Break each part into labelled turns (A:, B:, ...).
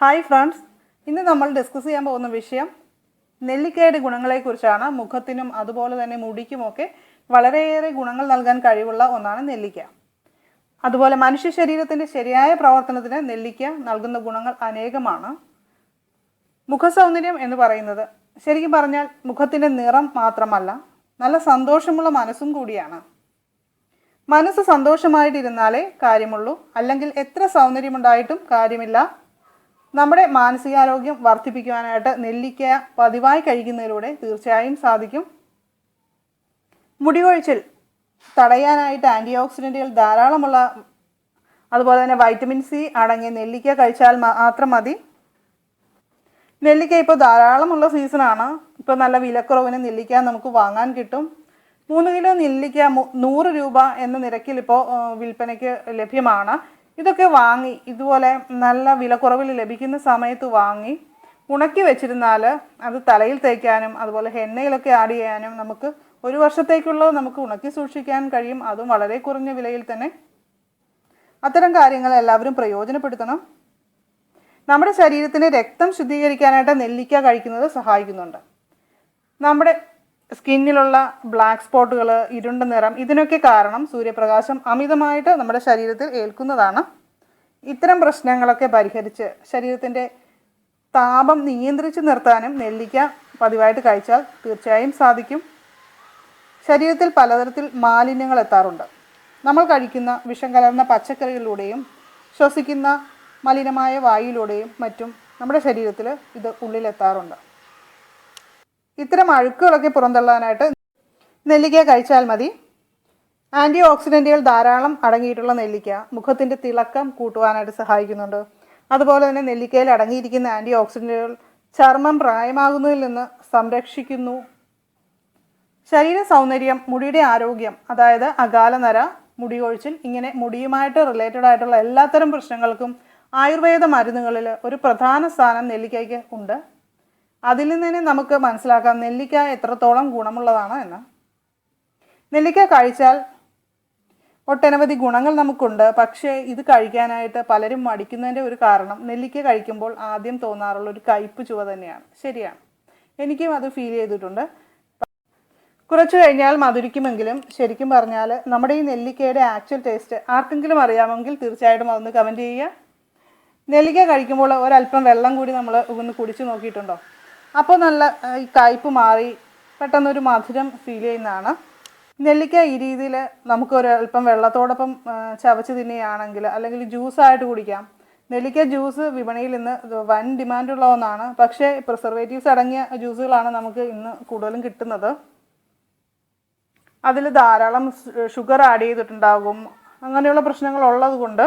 A: Hi friends ഇന്ന് നമ്മൾ discuss ചെയ്യാൻ പോകുന്ന വിഷയം നെല്ലിക്കയുടെ ഗുണങ്ങളെക്കുറിച്ചാണ്. മുഖത്തിനും അതുപോലെ തന്നെ മുടിക്കുമൊക്കെ വളരെയേറെ ഗുണങ്ങൾ നൽകാൻ കഴിവുള്ള ഒന്നാണ് നെല്ലിക്ക. അതുപോലെ മനുഷ്യ ശരീരത്തിന്റെ ശരിയായ പ്രവർത്തനത്തിന് നെല്ലിക്ക നൽകുന്ന ഗുണങ്ങൾ അനേകമാണ്. മുഖസൗന്ദര്യം എന്ന് പറയുന്നത് ശരിക്കും പറഞ്ഞാൽ മുഖത്തിന്റെ നിറം മാത്രമല്ല നല്ല സന്തോഷമുള്ള മനസ്സും കൂടിയാണ്. മനസ്സ് സന്തോഷമായിട്ടിരുന്നാലേ കാര്യമുള്ളൂ. അല്ലെങ്കിൽ എത്ര സൗന്ദര്യമുണ്ടായിട്ടും കാര്യമില്ല. നമ്മുടെ മാനസികാരോഗ്യം വർദ്ധിപ്പിക്കുവാനായിട്ട് നെല്ലിക്ക പതിവായി കഴിക്കുന്നതിലൂടെ തീർച്ചയായും സാധിക്കും. മുടികൊഴിച്ചിൽ തടയാനായിട്ട് ആന്റി ഓക്സിഡന്റുകൾ ധാരാളമുള്ള അതുപോലെ തന്നെ വൈറ്റമിൻ സി അടങ്ങിയ നെല്ലിക്ക കഴിച്ചാൽ മാത്രം മതി. നെല്ലിക്ക ഇപ്പോൾ ധാരാളമുള്ള സീസണാണ്. ഇപ്പോൾ നല്ല വിലക്കുറവിന് നെല്ലിക്ക നമുക്ക് വാങ്ങാൻ കിട്ടും. മൂന്ന് കിലോ നെല്ലിക്ക നൂറ് രൂപ എന്ന നിരക്കിൽ ഇപ്പോൾ വിൽപ്പനയ്ക്ക് ലഭ്യമാണ്. ഇതൊക്കെ വാങ്ങി ഇതുപോലെ നല്ല വിലക്കുറവിൽ ലഭിക്കുന്ന സമയത്ത് വാങ്ങി ഉണക്കി വെച്ചിരുന്നാൽ അത് തലയിൽ തേക്കാനും അതുപോലെ എണ്ണയിലൊക്കെ ആഡ് ചെയ്യാനും നമുക്ക് ഒരു വർഷത്തേക്കുള്ളത് നമുക്ക് ഉണക്കി സൂക്ഷിക്കാൻ കഴിയും. അതും വളരെ കുറഞ്ഞ വിലയിൽ തന്നെ. അത്തരം കാര്യങ്ങൾ എല്ലാവരും പ്രയോജനപ്പെടുത്തണം. നമ്മുടെ ശരീരത്തിന് രക്തം ശുദ്ധീകരിക്കാനായിട്ട് നെല്ലിക്ക കഴിക്കുന്നത് സഹായിക്കുന്നുണ്ട്. നമ്മുടെ സ്കിന്നിലുള്ള ബ്ലാക്ക് സ്പോട്ടുകൾ ഇരുണ്ട നിറം ഇതിനൊക്കെ കാരണം സൂര്യപ്രകാശം അമിതമായിട്ട് നമ്മുടെ ശരീരത്തിൽ ഏൽക്കുന്നതാണ്. ഇത്തരം പ്രശ്നങ്ങളൊക്കെ പരിഹരിച്ച് ശരീരത്തിന്റെ താപം നിയന്ത്രിച്ച് നിർത്താനും നെല്ലിക്ക പതിവായിട്ട് കഴിച്ചാൽ തീർച്ചയായും സാധിക്കും. ശരീരത്തിൽ പലതരത്തിൽ മാലിന്യങ്ങൾ എത്താറുണ്ട്. നമ്മൾ കഴിക്കുന്ന വിഷം കലർന്ന പച്ചക്കറികളിലൂടെയും ശ്വസിക്കുന്ന മലിനമായ വായുവിലൂടെയും മറ്റും നമ്മുടെ ശരീരത്തിൽ ഇത് ഉള്ളിലെത്താറുണ്ട്. ഇത്തരം അഴുക്കുകളൊക്കെ പുറന്തള്ളാനായിട്ട് നെല്ലിക്ക കഴിച്ചാൽ മതി. ആന്റി ഓക്സിഡന്റുകൾ ധാരാളം അടങ്ങിയിട്ടുള്ള നെല്ലിക്ക മുഖത്തിന്റെ തിളക്കം കൂട്ടുവാനായിട്ട് സഹായിക്കുന്നുണ്ട്. അതുപോലെ തന്നെ നെല്ലിക്കയിൽ അടങ്ങിയിരിക്കുന്ന ആന്റി ഓക്സിഡന്റുകൾ ചർമ്മം പ്രായമാകുന്നതിൽ നിന്ന് സംരക്ഷിക്കുന്നു. ശരീര സൗന്ദര്യം മുടിയുടെ ആരോഗ്യം അതായത് അകാല നര മുടി കൊഴിച്ചിൽ ഇങ്ങനെ മുടിയുമായിട്ട് റിലേറ്റഡ് ആയിട്ടുള്ള എല്ലാത്തരം പ്രശ്നങ്ങൾക്കും ആയുർവേദ മരുന്നുകളിൽ ഒരു പ്രധാന സ്ഥാനം നെല്ലിക്കയ്ക്ക് ഉണ്ട്. അതിൽ നിന്ന് തന്നെ നമുക്ക് മനസ്സിലാക്കാം നെല്ലിക്ക എത്രത്തോളം ഗുണമുള്ളതാണ് എന്ന്. നെല്ലിക്ക കഴിച്ചാൽ ഒട്ടനവധി ഗുണങ്ങൾ നമുക്കുണ്ട്. പക്ഷേ ഇത് കഴിക്കാനായിട്ട് പലരും മടിക്കുന്നതിന്റെ ഒരു കാരണം നെല്ലിക്ക കഴിക്കുമ്പോൾ ആദ്യം തോന്നാറുള്ള ഒരു കയ്പ്പ് ചുവ തന്നെയാണ്. ശരിയാണ്. എനിക്കും അത് ഫീൽ ചെയ്തിട്ടുണ്ട്. കുറച്ച് കഴിഞ്ഞാൽ മധുരിക്കുമെങ്കിലും ശരിക്കും പറഞ്ഞാൽ നമ്മുടെ ഈ നെല്ലിക്കയുടെ ആക്ച്വൽ ടേസ്റ്റ് ആർക്കെങ്കിലും അറിയാമെങ്കിൽ തീർച്ചയായിട്ടും അതൊന്ന് കമന്റ് ചെയ്യുക. നെല്ലിക്ക കഴിക്കുമ്പോൾ ഒരല്പം വെള്ളം കൂടി നമ്മൾ ഒന്ന് കുടിച്ച് നോക്കിയിട്ടുണ്ടോ? അപ്പോൾ നല്ല ഈ കയ്പ്പ് മാറി പെട്ടെന്നൊരു മധുരം ഫീൽ ചെയ്യുന്നതാണ്. നെല്ലിക്ക ഈ രീതിയിൽ നമുക്ക് ഒരു അല്പം വെള്ളത്തോടൊപ്പം ചവച്ച് തിന്നുകയാണെങ്കിൽ അല്ലെങ്കിൽ ജ്യൂസായിട്ട് കുടിക്കാം. നെല്ലിക്ക ജ്യൂസ് വിപണിയിൽ ഇന്ന് വൻ ഡിമാൻഡുള്ള ഒന്നാണ് പക്ഷേ പ്രിസർവേറ്റീവ്സ് അടങ്ങിയ ജ്യൂസുകളാണ് നമുക്ക് ഇന്ന് കൂടുതലും കിട്ടുന്നത്. അതിൽ ധാരാളം ഷുഗർ ആഡ് ചെയ്തിട്ടുണ്ടാകും. അങ്ങനെയുള്ള പ്രശ്നങ്ങൾ ഉള്ളത് കൊണ്ട്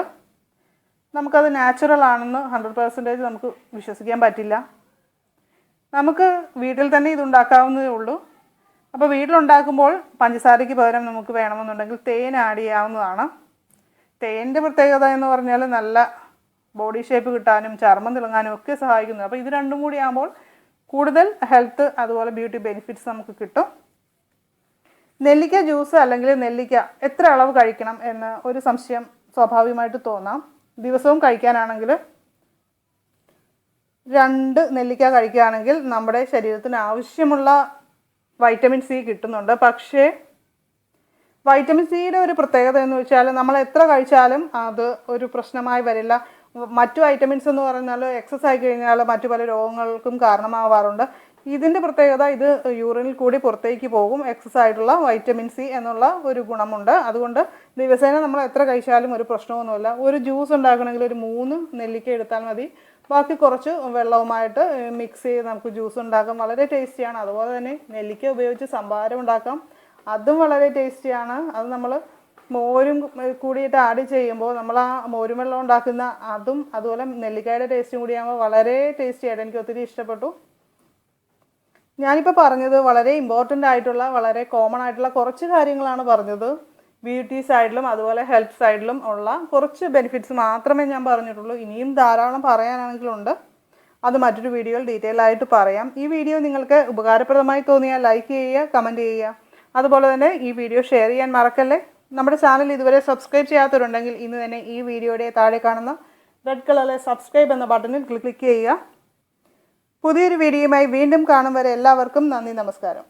A: നമുക്കത് നാച്ചുറൽ ആണെന്ന് ഹൺഡ്രഡ് പെർസെന്റേജ് നമുക്ക് വിശ്വസിക്കാൻ പറ്റില്ല. നമുക്ക് വീട്ടിൽ തന്നെ ഇത് ഉണ്ടാക്കാവുന്നതേ ഉള്ളൂ. അപ്പോൾ വീട്ടിലുണ്ടാക്കുമ്പോൾ പഞ്ചസാരയ്ക്ക് പകരം നമുക്ക് വേണമെന്നുണ്ടെങ്കിൽ തേൻ ആഡ് ചെയ്യാവുന്നതാണ്. തേന്റെ പ്രത്യേകത എന്ന് പറഞ്ഞാൽ നല്ല ബോഡി ഷേപ്പ് കിട്ടാനും ചർമ്മം തിളങ്ങാനും ഒക്കെ സഹായിക്കുന്നു. അപ്പോൾ ഇത് രണ്ടും കൂടി ആകുമ്പോൾ കൂടുതൽ ഹെൽത്ത് അതുപോലെ ബ്യൂട്ടി ബെനിഫിറ്റ്സ് നമുക്ക് കിട്ടും. നെല്ലിക്ക ജ്യൂസ് അല്ലെങ്കിൽ നെല്ലിക്ക എത്ര അളവ് കഴിക്കണം എന്ന് ഒരു സംശയം സ്വാഭാവികമായിട്ട് തോന്നാം. ദിവസവും കഴിക്കാനാണെങ്കിൽ രണ്ട് നെല്ലിക്ക കഴിക്കുകയാണെങ്കിൽ നമ്മുടെ ശരീരത്തിന് ആവശ്യമുള്ള വൈറ്റമിൻ സി കിട്ടുന്നുണ്ട്. പക്ഷേ വൈറ്റമിൻ സിയുടെ ഒരു പ്രത്യേകത എന്ന് വെച്ചാൽ നമ്മൾ എത്ര കഴിച്ചാലും അത് ഒരു പ്രശ്നമായി വരില്ല. മറ്റു വൈറ്റമിൻസ് എന്ന് പറഞ്ഞാൽ എക്സസ് ആയി കഴിഞ്ഞാൽ മറ്റു പല രോഗങ്ങൾക്കും കാരണമാവാറുണ്ട്. ഇതിന്റെ പ്രത്യേകത ഇത് യൂറിനിൽ കൂടി പുറത്തേക്ക് പോകും. എക്സസ് ആയിട്ടുള്ള വൈറ്റമിൻ സി എന്നുള്ള ഒരു ഗുണമുണ്ട്. അതുകൊണ്ട് ദിവസേന നമ്മൾ എത്ര കഴിച്ചാലും ഒരു പ്രശ്നമൊന്നുമില്ല. ഒരു ജ്യൂസ് ഉണ്ടാക്കണമെങ്കിൽ ഒരു മൂന്ന് നെല്ലിക്ക എടുത്താൽ മതി. ബാക്കി കുറച്ച് വെള്ളവുമായിട്ട് മിക്സ് ചെയ്ത് നമുക്ക് ജ്യൂസ് ഉണ്ടാക്കാം. വളരെ ടേസ്റ്റിയാണ് അതുപോലെ തന്നെ നെല്ലിക്ക ഉപയോഗിച്ച് സംഭാരം ഉണ്ടാക്കാം. അതും വളരെ ടേസ്റ്റിയാണ് അത് നമ്മൾ മോരും കൂടിയിട്ട് ആഡ് ചെയ്യുമ്പോൾ നമ്മൾ ആ മോരും വെള്ളം ഉണ്ടാക്കുന്ന അതും അതുപോലെ നെല്ലിക്കായുടെ ടേസ്റ്റും കൂടിയാകുമ്പോൾ വളരെ ടേസ്റ്റി ആയിട്ട് എനിക്ക് ഒത്തിരി ഇഷ്ടപ്പെട്ടു. ഞാനിപ്പോൾ പറഞ്ഞത് വളരെ ഇമ്പോർട്ടന്റ് ആയിട്ടുള്ള വളരെ കോമൺ ആയിട്ടുള്ള കുറച്ച് കാര്യങ്ങളാണ് പറഞ്ഞത്. ബ്യൂട്ടി സൈഡിലും അതുപോലെ ഹെൽത്ത് സൈഡിലും ഉള്ള കുറച്ച് ബെനിഫിറ്റ്സ് മാത്രമേ ഞാൻ പറഞ്ഞിട്ടുള്ളൂ. ഇനിയും ധാരാളം പറയാനാണെങ്കിലുണ്ട്. അത് മറ്റൊരു വീഡിയോയിൽ ഡീറ്റെയിൽ ആയിട്ട് പറയാം. ഈ വീഡിയോ നിങ്ങൾക്ക് ഉപകാരപ്രദമായി തോന്നിയാൽ ലൈക്ക് ചെയ്യുക കമന്റ് ചെയ്യുക. അതുപോലെ തന്നെ ഈ വീഡിയോ ഷെയർ ചെയ്യാൻ മറക്കല്ലേ? നമ്മുടെ ചാനൽ ഇതുവരെ സബ്സ്ക്രൈബ് ചെയ്യാത്തവരുണ്ടെങ്കിൽ ഇന്ന് തന്നെ ഈ വീഡിയോയുടെ താഴെ കാണുന്ന റെഡ് കളറിലെ സബ്സ്ക്രൈബ് എന്ന ബട്ടണിൽ ക്ലിക്ക് ചെയ്യുക. പുതിയൊരു വീഡിയോയുമായി വീണ്ടും കാണും വരെ എല്ലാവർക്കും നന്ദി നമസ്കാരം.